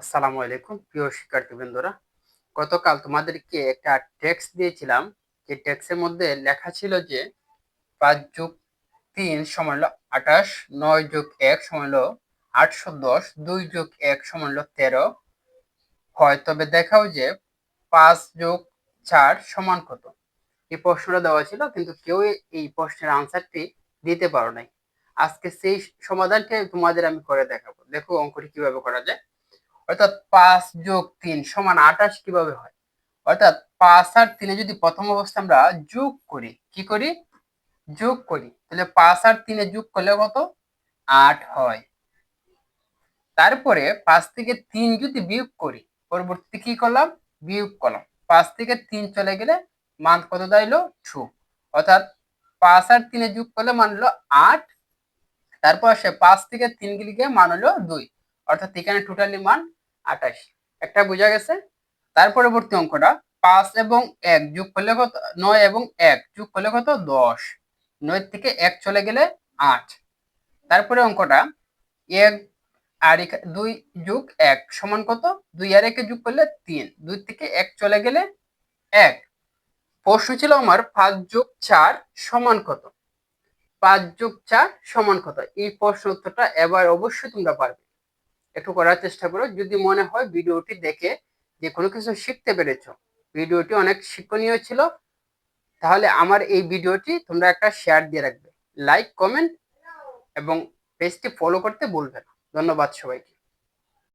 আসসালামু আলাইকুম, প্রিয় শিক্ষার্থীবৃন্দরা। গতকাল তোমাদেরকে একটা টেক্সট দিয়েছিলাম। যে টেক্সটের মধ্যে লেখা ছিল যে, পাঁচ যোগ তিন সমান হলো আঠাশ, নয় যোগ এক সমান হলো আটশো দশ, দুই যোগ এক সমান হলো তেরো। হয়, তবে দেখাও যে, পাঁচ যোগ চার সমান কত? এই প্রশ্নটা দেওয়া ছিল, কিন্তু কেউ এই প্রশ্নের আনসারটি দিতে পারো নাই। আজকে সেই সমাধানটি তোমাদের আমি করে দেখাবো। দেখো অঙ্কটি কীভাবে করা যায়। অর্থাৎ পাঁচ যোগ তিন সমান আঠাশ কীভাবে হয়? অর্থাৎ পাঁচ আর তিনে যদি প্রথম অবস্থা আমরা যোগ করি, কি করি? যোগ করি। তাহলে পাঁচ আর তিনে যোগ করলে কত? আট হয়। তারপরে পাঁচ থেকে তিন যদি বিয়োগ করি, পরবর্তীতে কি করলাম? বিয়োগ করলাম। পাঁচ থেকে তিন চলে গেলে মান কত দাঁড়াইলো টু। অর্থাৎ পাঁচ আর তিনে যোগ করলে মান হলো আট। তারপর সে পাঁচ থেকে তিন গিয়ে মান হলো দুই। অর্থাৎ এখানে টোটালি মান আঠাশ। একটা বোঝা গেছে? তার পরবর্তী অঙ্কটা পাঁচ এবং এক যোগ করলে কত? নয় এবং এক যোগ করলে কত? দশ। নয় থেকে এক চলে গেলে আট। তারপরে অঙ্কটা এক আর দুই যোগ এক সমান কত? দুই আর একে যোগ করলে তিন। দুই থেকে এক চলে গেলে এক। প্রশ্ন ছিল আমার পাঁচ যোগ চার সমান কত? পাঁচ যোগ চার সমান কত? এই প্রশ্ন উত্তরটা এবার অবশ্যই তোমরা পারবে। একটু করার চেষ্টা করো। যদি মনে হয় ভিডিওটি দেখে যে কোনো কিছু শিখতে পেরেছ, ভিডিওটি অনেক শিক্ষণীয় ছিল, তাহলে আমার এই ভিডিওটি তোমরা একটা শেয়ার দিয়ে রাখবে। লাইক কমেন্ট এবং পেজটি ফলো করতে বলবে না। ধন্যবাদ সবাইকে।